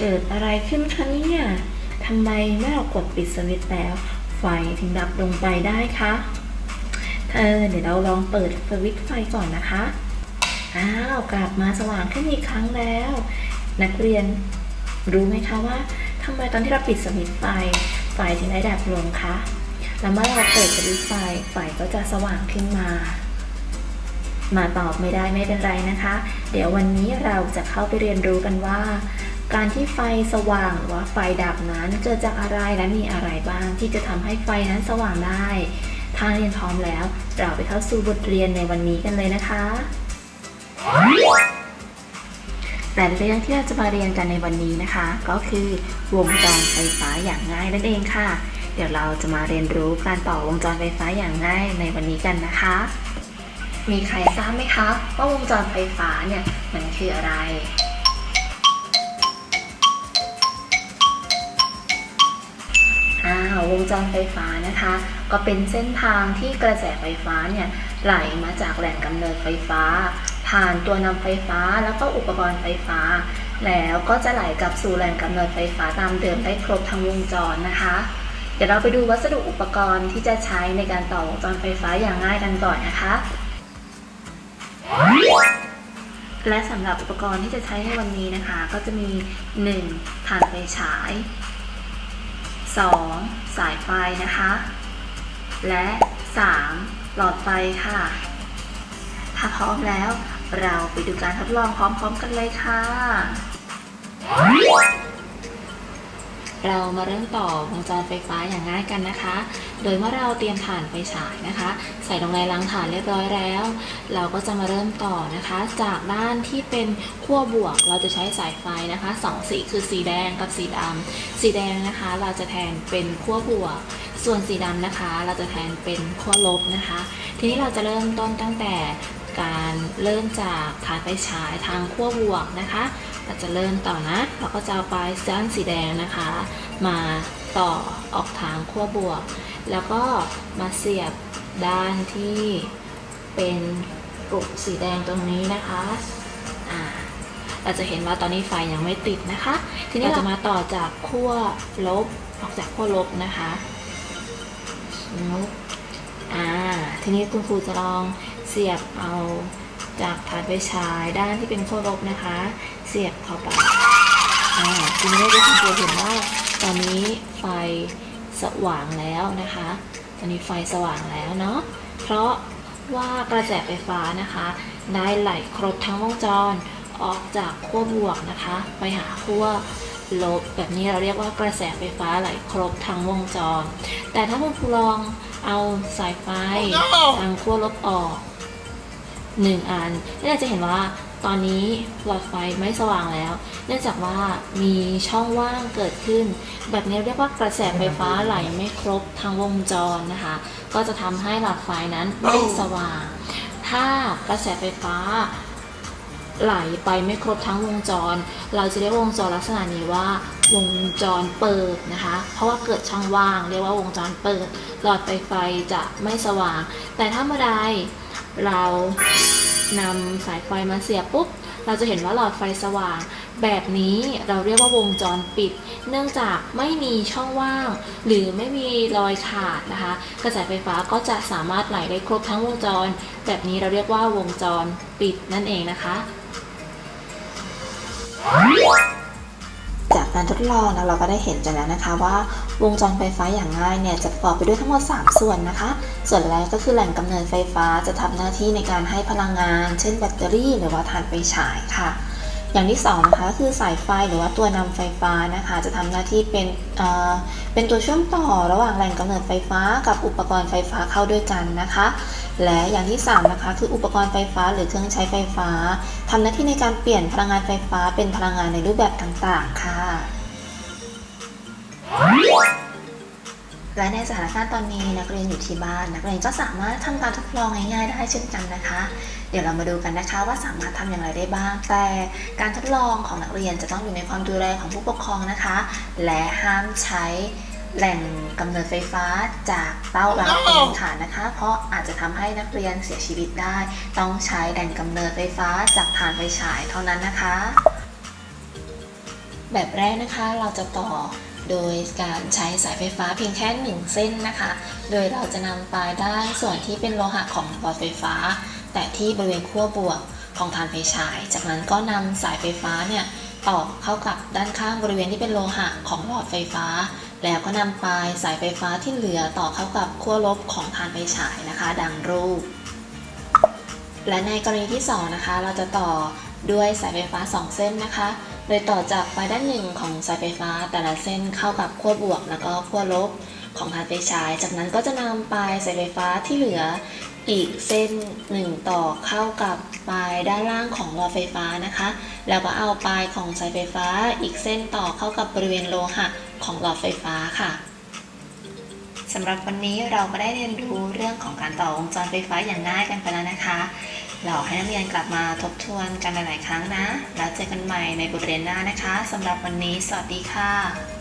เกิดอะไรขึ้นคะเนี่ยทำไมเมื่อเรากดปิดสวิตช์แล้ว ไฟถึงดับลงไปได้คะเธอเดี๋ยวเราลองเปิดสวิตช์ไฟก่อนนะคะ อ้าวกลับมาสว่างขึ้นอีกครั้งแล้ว นักเรียนรู้ไหมคะว่าทำไมตอนที่เราปิดสวิตช์ไฟไฟถึงได้ดับลงคะแล้วเมื่อเราเปิดสวิตช์ไฟไฟก็จะสว่างขึ้นมา มาตอบไม่ได้ไม่เป็นไรนะคะ เดี๋ยววันนี้เราจะเข้าไปเรียนรู้กันว่า การที่ไฟสว่างหรือว่าไฟดับนั้นเกิดจากอะไรและมีอะไรบ้างที่จะทำให้ไฟนั้นสว่างได้ ถ้าเรียนพร้อมแล้ว เราไปเข้าสู่บทเรียนในวันนี้กันเลยนะคะแต่เรื่องที่เราจะมาเรียนกันในวันนี้นะคะ ก็คือวงจรไฟฟ้าอย่างง่ายนั่นเองค่ะ เดี๋ยวเราจะมาเรียนรู้การต่อวงจรไฟฟ้าอย่างง่ายในวันนี้กันนะคะ มีใครทราบไหมคะ ว่าวงจรไฟฟ้าเนี่ยมันคืออะไร อ่าวงจรไฟฟ้านะคะ ก็เป็นเส้นทางที่กระแสไฟฟ้าเนี่ยไหลมาจากแหล่งกำเนิดไฟฟ้า ผ่านตัวนำไฟฟ้าแล้วก็อุปกรณ์ไฟฟ้า แล้วก็จะไหลกลับสู่แหล่งกำเนิดไฟฟ้าตามเดิมได้ครบทั้งวงจรนะคะ เดี๋ยวเราไปดูวัสดุอุปกรณ์ที่จะใช้ในการต่อวงจรไฟฟ้าอย่างง่ายกันก่อนนะคะและสำหรับอุปกรณ์ที่จะใช้ในวันนี้นะคะ ก็จะมี 1. ถ่านไฟฉาย 2. สายไฟนะคะ และ 3. หลอดไฟค่ะ ถ้าพร้อมแล้ว เราไปดูการทดลองพร้อมๆกันเลยค่ะ เรามาเริ่มต่อวงจรไฟฟ้าอย่างง่ายกันนะคะ โดยเมื่อเราเตรียมถ่านไฟฉายนะคะ ใส่ลงในรังถ่านเรียบร้อยแล้ว เราก็จะมาเริ่มต่อนะคะ จากด้านที่เป็นขั้วบวก เราจะใช้สายไฟนะคะสองสีคือสีแดงกับสีดำสีแดงนะคะ เราจะแทนเป็นขั้วบวก ส่วนสีดำนะคะ เราจะแทนเป็นขั้วลบนะคะ ทีนี้เราจะเริ่มต้นตั้งแต่การเริ่มจากถ่านไฟฉายทางขั้วบวกนะคะ เราจะเริ่มต่อนะ เราก็จะเอาปลายด้านสีแดงนะคะ มาต่อออกทางขั้วบวก แล้วก็มาเสียบด้านที่เป็นกลุ่มสีแดงตรงนี้นะคะอ่าเราจะเห็นว่าตอนนี้ไฟยังไม่ติดนะคะ ทีนี้เราจะมาต่อจากขั้วลบออกจากขั้วลบนะคะลบอ่า ทีนี้คุณครูจะลองเสียบเอา จากฐานไฟฉายด้านที่เป็นขั้วลบนะคะ เสียบเข้าไปอ่าทีนี้ได้คุณครูเห็นว่าตอนนี้ไฟสว่างแล้วนะคะ ตอนนี้ไฟสว่างแล้วเนาะเพราะว่ากระแสไฟฟ้านะคะได้ไหลครบทั้งวงจรออกจากขั้วบวกนะคะ ไปหาขั้วลบแบบนี้เราเรียกว่ากระแสไฟฟ้าไหลครบทั้งวงจร แต่ถ้าคุณครูลองเอาสายไฟทางขั้วลบออก หนึ่งอันเราจะเห็นว่าตอนนี้หลอดไฟไม่สว่างแล้ว เนื่องจากว่ามีช่องว่างเกิดขึ้น แบบนี้เรียกว่ากระแสไฟฟ้าไหลไม่ครบทางวงจรนะคะ ก็จะทำให้หลอดไฟนั้นไม่สว่าง ถ้ากระแสไฟฟ้าไหลไปไม่ครบทั้งวงจร เราจะเรียกวงจรลักษณะนี้ว่าวงจรเปิดนะคะ เพราะว่าเกิดช่องว่าง เรียกว่าวงจรเปิด หลอดไฟไฟจะไม่สว่าง แต่ถ้าเมื่อใด เรานำสายไฟมาเสียบปุ๊บ เราจะเห็นว่าหลอดไฟสว่าง แบบนี้เราเรียกว่าวงจรปิด เนื่องจากไม่มีช่องว่าง หรือไม่มีรอยขาดนะคะ กระแสไฟฟ้าก็จะสามารถไหลได้ครบทั้งวงจร แบบนี้เราเรียกว่าวงจรปิดนั่นเองนะคะ การทดลองนะเราก็ได้เห็นกันแล้วนะคะว่าวงจรไฟฟ้าอย่างง่ายเนี่ยจะประกอบไปด้วยทั้งหมด 3 ส่วนนะคะ ส่วนแรกก็คือแหล่งกำเนิดไฟฟ้าจะทำหน้าที่ในการให้พลังงาน เช่นแบตเตอรี่ หรือว่าถ่านไฟฉายค่ะ อย่างที่สองนะคะคือสายไฟหรือว่าตัวนำไฟฟ้านะคะ จะทำหน้าที่เป็นเอ่อเป็นตัวเชื่อมต่อระหว่างแหล่งกำเนิดไฟฟ้ากับอุปกรณ์ไฟฟ้าเข้าด้วยกันนะคะและอย่างที่ 3 นะคะ คืออุปกรณ์ไฟฟ้าหรือเครื่องใช้ไฟฟ้าทำหน้าที่ในการเปลี่ยนพลังงานไฟฟ้าเป็นพลังงานในรูปแบบต่าง ๆ ค่ะ และในสถานการณ์ตอนนี้นักเรียนอยู่ที่บ้าน นักเรียนก็สามารถทำการทดลองง่ายๆได้เช่นกันนะคะ เดี๋ยวเรามาดูกันนะคะว่าสามารถทำอย่างไรได้บ้าง แต่การทดลองของนักเรียนจะต้องอยู่ในความดูแลของผู้ปกครองนะคะ และห้ามใช้แหล่งกำเนิดไฟฟ้าจากเต้ารับเป็นฐานนะคะ เพราะอาจจะทำให้นักเรียนเสียชีวิตได้ ต้องใช้แหล่งกำเนิดไฟฟ้าจากฐานไฟฉายเท่านั้นนะคะ แบบแรกนะคะเราจะต่อ โดยการใช้สายไฟฟ้าเพียงแค่หนึ่งเส้นนะคะ โดยเราจะนำปลายด้านส่วนที่เป็นโลหะของหลอดไฟฟ้า แต่ที่บริเวณขั้วบวกของฐานไฟฉาย จากนั้นก็นำสายไฟฟ้าเนี่ยต่อเข้ากับด้านข้างบริเวณที่เป็นโลหะของหลอดไฟฟ้า แล้วก็นำปลายสายไฟฟ้าที่เหลือต่อเข้ากับขั้วลบของฐานไฟฉายนะคะ ดังรูป และในกรณีที่สองนะคะ เราจะต่อ ด้วยสายไฟฟ้า 2 เส้นนะคะ โดยต่อจากปลายด้านหนึ่งของสายไฟฟ้าแต่ละเส้นเข้ากับขั้วบวกแล้วก็ขั้วลบของฐานไฟฉาย จากนั้นก็จะนำปลายสายไฟฟ้าที่เหลืออีกเส้นหนึ่งต่อเข้ากับปลายด้านล่างของหลอดไฟฟ้านะคะ แล้วก็เอาปลายของสายไฟฟ้าอีกเส้นต่อเข้ากับบริเวณโลหะของหลอดไฟฟ้าค่ะำหรับวันนี้เราก็ได้เรียนรู้เรื่องของการต่อวงจรไฟฟ้าอย่างง่ายกันไปแล้วนะคะเราให้นักเรียนกลับมาทบทวนกันหลาย ๆ ครั้งนะ แล้วเจอกันใหม่ในบทเรียนหน้านะคะสำหรับวันนี้ สวัสดีค่ะ